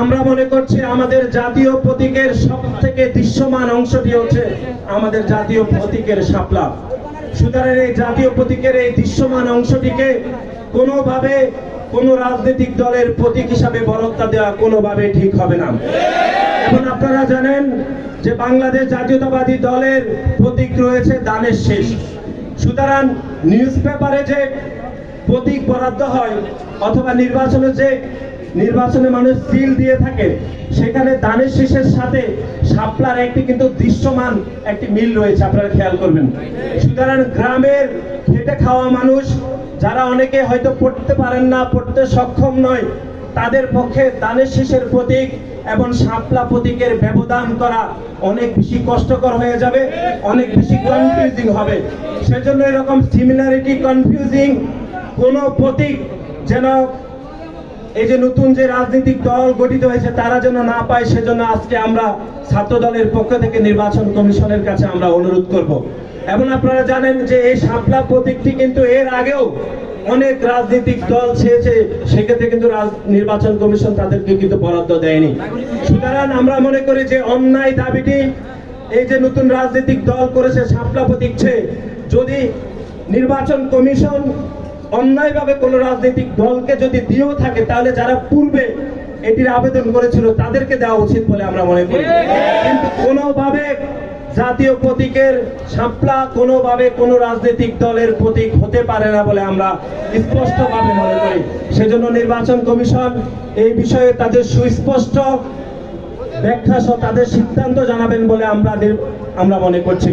আমরা মনে করছি আমাদের জাতীয় প্রতীকের সব থেকে দৃশ্যমান অংশটি হচ্ছে আমাদের জাতীয় প্রতীকের শাপলা। সুতরাং এই জাতীয় প্রতীকের এই দৃশ্যমান অংশটিকে কোনোভাবে কোন রাজনৈতিক দলের প্রতীক হিসাবে বরত্তা দেওয়া কোনোভাবে ঠিক হবে না। এখন আপনারা জানেন যে বাংলাদেশ জাতীয়তাবাদী দলের প্রতীক রয়েছে দানের শেষ। সুতরাং নিউজ পেপারে যে প্রতীক বরাদ্দ হয় অথবা নির্বাচনে যে নির্বাচনে মানুষ সিল দিয়ে থাকে। সেখানে দানের শেষের সাথে শাপলার একটি কিন্তু দৃশ্যমান একটি মিল রয়েছে, আপনারা খেয়াল করবেন। সুতরাং গ্রামের খেটে খাওয়া মানুষ, যারা অনেকে হয়তো পড়তে পারেন না, পড়তে সক্ষম নয়, তাদের পক্ষে দানের শেষের প্রতীক এবং শাপলা প্রতীকের ব্যবধান করা অনেক বেশি কষ্টকর হয়ে যাবে, অনেক বেশি কনফিউজিং হবে। সেজন্য এরকম সিমিলারিটি কনফিউজিং কোনো প্রতীক যেন এই যে নতুন যে রাজনৈতিক দল গঠিত হয়েছে, তারা যেন না পায়, সেজন্য আজকে আমরা ছাত্র দলের পক্ষ থেকে নির্বাচন কমিশনের কাছে আমরা অনুরোধ করব। এবং আপনারা জানেন যে এই শাপলা প্রতীকটি কিন্তু এর আগেও অনেক রাজনৈতিক দল চেয়েছে সেক্ষেত্রে কিন্তু নির্বাচন কমিশন তাদেরকে কিন্তু বরাদ্দ দেয়নি। সুতরাং আমরা মনে করি যে অন্যায় দাবিটি, এই যে নতুন রাজনৈতিক দল করেছে শাপলা প্রতীক যদি নির্বাচন কমিশন অন্যায়ভাবে কোনো রাজনৈতিক দলকে যদি দিয়েও থাকে, তাহলে যারা পূর্বে এটির আবেদন করেছিল, তাদেরকে দেওয়া উচিত বলে আমরা মনে করি। কিন্তু কোনোভাবে জাতীয় প্রতীকের সাপলা কোনোভাবে কোনো রাজনৈতিক দলের প্রতীক হতে পারে না বলে আমরা স্পষ্টভাবে মনে করি। সেজন্য নির্বাচন কমিশন এই বিষয়ে তাদের সুস্পষ্ট ব্যাখ্যা সহ তাদের সিদ্ধান্ত জানাবেন বলে আমরা আমরা মনে করছি।